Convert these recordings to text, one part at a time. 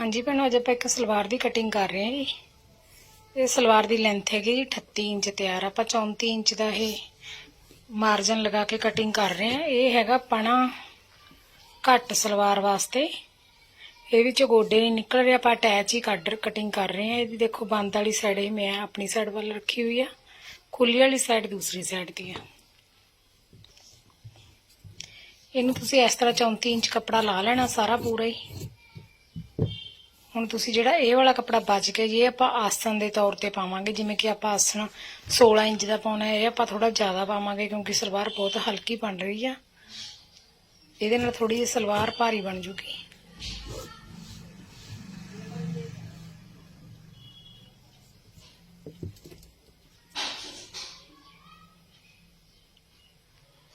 ਹਾਂਜੀ ਭੈਣੋ, ਅੱਜ ਆਪਾਂ ਇੱਕ ਸਲਵਾਰ ਦੀ ਕਟਿੰਗ ਕਰ ਰਹੇ ਹਾਂ ਜੀ। ਇਹ ਸਲਵਾਰ ਦੀ ਲੈਂਥ ਹੈਗੀ ਜੀ 38 ਇੰਚ ਤਿਆਰ ਆਪਾਂ 34 ਇੰਚ ਦਾ ਇਹ ਮਾਰਜਨ ਲਗਾ ਕੇ ਕਟਿੰਗ ਕਰ ਰਹੇ ਹਾਂ। ਇਹ ਹੈਗਾ ਪਣਾ ਘੱਟ ਸਲਵਾਰ ਵਾਸਤੇ। ਇਹ ਵਿੱਚ ਗੋਡੇ ਨਹੀਂ ਨਿਕਲ ਰਿਹਾ, ਆਪਾਂ ਅਟੈਚ ਹੀ ਕੱਢ ਕਟਿੰਗ ਕਰ ਰਹੇ ਹਾਂ। ਇਹਦੀ ਦੇਖੋ, ਬੰਦ ਵਾਲੀ ਸਾਈਡ ਇਹ ਮੈਂ ਆਪਣੀ ਸਾਈਡ ਵੱਲ ਰੱਖੀ ਹੋਈ ਆ। ਖੁੱਲੀ ਵਾਲੀ ਸਾਈਡ ਦੂਸਰੀ ਸਾਈਡ ਦੀ ਆ। ਇਹਨੂੰ ਤੁਸੀਂ ਇਸ ਤਰ੍ਹਾਂ 34 ਇੰਚ ਕੱਪੜਾ ਲਾ ਲੈਣਾ ਸਾਰਾ ਪੂਰਾ ਹੀ। ਹੁਣ ਤੁਸੀਂ ਜਿਹੜਾ ਇਹ ਵਾਲਾ ਕੱਪੜਾ ਬਚ ਗਿਆ, ਜੀ ਇਹ ਆਪਾਂ ਆਸਨ ਦੇ ਤੌਰ ਤੇ ਪਾਵਾਂਗੇ, ਜਿਵੇਂ ਕਿ ਆਪਾਂ ਆਸਣ 16 ਇੰਚ ਦਾ ਪਾਉਣਾ ਹੈ, ਇਹ ਆਪਾਂ ਥੋੜਾ ਜ਼ਿਆਦਾ ਪਾਵਾਂਗੇ ਕਿਉਂਕਿ ਸਲਵਾਰ ਬਹੁਤ ਹਲਕੀ ਬਣ ਰਹੀ ਆ। ਇਹਦੇ ਨਾਲ ਥੋੜੀ ਜਿਹੀ ਸਲਵਾਰ ਭਾਰੀ ਬਣ ਜੂਗੀ।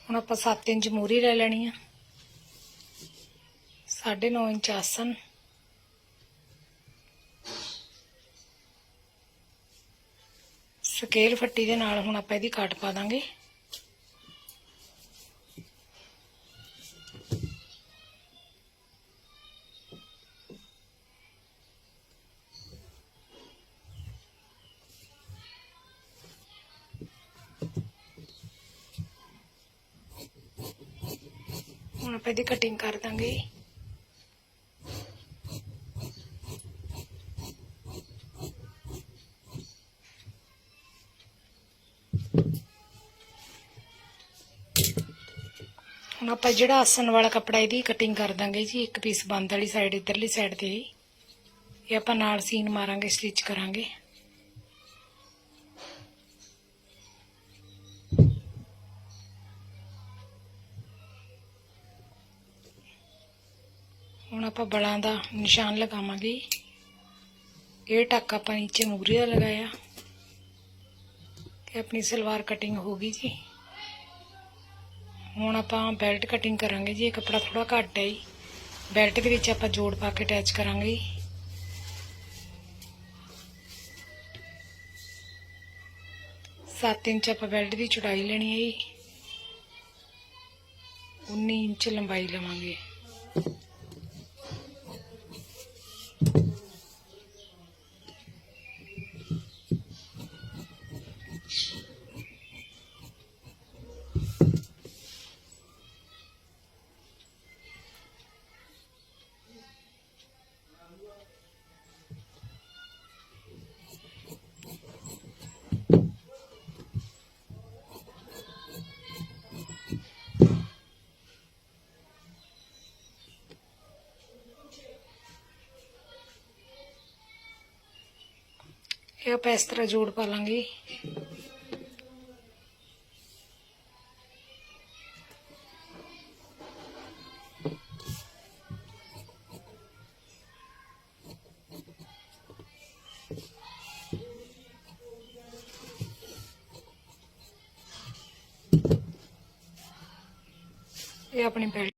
ਹੁਣ ਆਪਾਂ 7 ਇੰਚ ਮੂਰੀ ਲੈ ਲੈਣੀ ਆ। 9.5 ਇੰਚ ਆਸਣ। ਸਕੇਲ ਫੱਟੀ ਦੇ ਨਾਲ ਹੁਣ ਆਪਾਂ ਇਹਦੀ ਕੱਟ ਪਾ ਦਾਂਗੇ। ਹੁਣ ਆਪਾਂ ਇਹਦੀ ਕਟਿੰਗ ਕਰ ਦਾਂਗੇ। ਹੁਣ ਆਪਾਂ ਜਿਹੜਾ ਆਸਨ ਵਾਲਾ ਕੱਪੜਾ ਇਹਦੀ ਕਟਿੰਗ ਕਰ ਦਾਂਗੇ ਜੀ, ਇੱਕ ਪੀਸ ਬੰਦ ਵਾਲੀ ਸਾਈਡ ਇਧਰਲੀ ਸਾਈਡ ਤੇ ਇਹ ਆਪਾਂ ਨਾਲ ਸੀਨ ਮਾਰਾਂਗੇ ਸਟਿਚ ਕਰਾਂਗੇ। ਹੁਣ ਆਪਾਂ ਬਲਾਂ ਦਾ ਨਿਸ਼ਾਨ ਲਗਾਵਾਂਗੇ। ਇਹ ਟੱਕ ਆਪਾਂ ਨੀਚੇ ਮੂਰੀ ਦਾ ਲਗਾਇਆ। ਤੇ ਆਪਣੀ ਸਲਵਾਰ ਕਟਿੰਗ ਹੋ ਗਈ ਜੀ। ਹੁਣ ਆਪਾਂ ਬੈਲਟ ਕਟਿੰਗ ਕਰਾਂਗੇ ਜੀ, ਇਹ ਕੱਪੜਾ ਥੋੜਾ ਘੱਟ ਹੈ ਜੀ। ਬੈਲਟ ਦੇ ਵਿੱਚ ਆਪਾਂ ਜੋੜ ਪਾ ਕੇ ਅਟੈਚ ਕਰਾਂਗੇ ਜੀ। ਸੱਤ ਇੰਚ ਆਪਾਂ ਬੈਲਟ ਦੀ ਚੌੜਾਈ ਲੈਣੀ ਹੈ ਜੀ। 19 ਇੰਚ ਲੰਬਾਈ ਲਵਾਂਗੇ। ਇਹ ਆਪਾਂ ਇਸ ਤਰ੍ਹਾਂ ਜੋੜ ਪਾ ਆਪਣੀ ਬੈਲਟ